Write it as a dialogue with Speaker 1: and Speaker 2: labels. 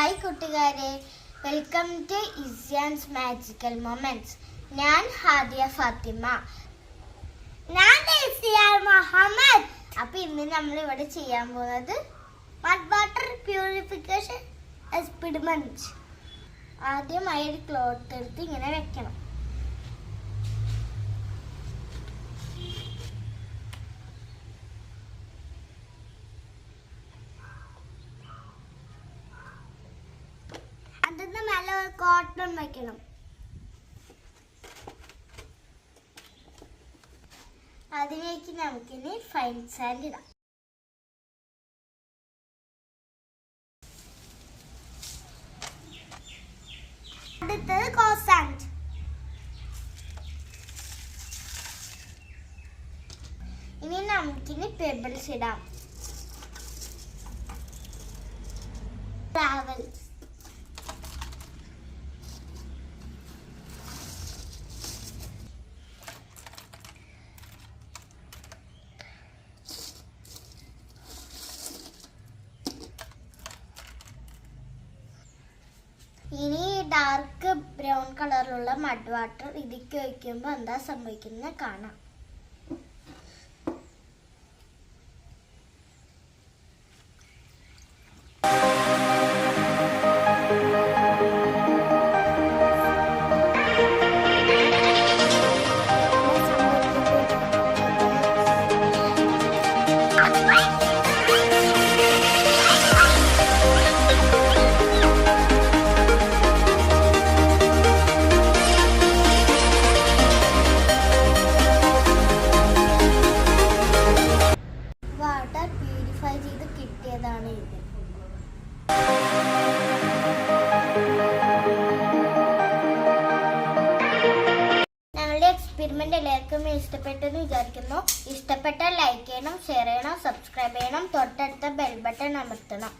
Speaker 1: Hi കൂട്ടുകാരെ. Welcome to Isyan's magical moments ഞാൻ ഹാദിയ ഫാത്തിമ. ഞാൻ മുഹമ്മദ് അപ്പൊ ഇന്ന് നമ്മൾ ഇവിടെ ചെയ്യാൻ പോകുന്നത് മഡ് വാട്ടർ പ്യൂരിഫിക്കേഷൻ എക്സ്പെരിമെന്റ് ആദ്യമായി ഒരു ക്ലോത്ത് എടുത്ത് ഇങ്ങനെ വെക്കണം. കോട്ടൺ വെക്കണം. അതിലേക്ക് നമുക്കിനി ഫൈൻ സാൻഡ് ഇടാം. അടുത്തത് കോസാൻഡ് ഇനി നമുക്കിനി പെബിൾസ് ഇടാം. ട്രാവൽസ് ഇനി ഡാർക്ക് ബ്രൗൺ കളറിലുള്ള മഡ് വാട്ടർ ഇതിക്ക് വയ്ക്കുമ്പോൾ എന്താ സംഭവിക്കുന്നത് കാണാം. എക്സ്പെരിമെന്റ് എല്ലാവർക്കും ഇഷ്ടപ്പെട്ടെന്ന് വിചാരിക്കുന്നു. ഇഷ്ടപ്പെട്ടാൽ ലൈക്ക് ചെയ്യണം ഷെയർ ചെയ്യണം സബ്സ്ക്രൈബ് ചെയ്യണം. തൊട്ടടുത്ത ബെൽ ബട്ടൺ അമർത്തണം.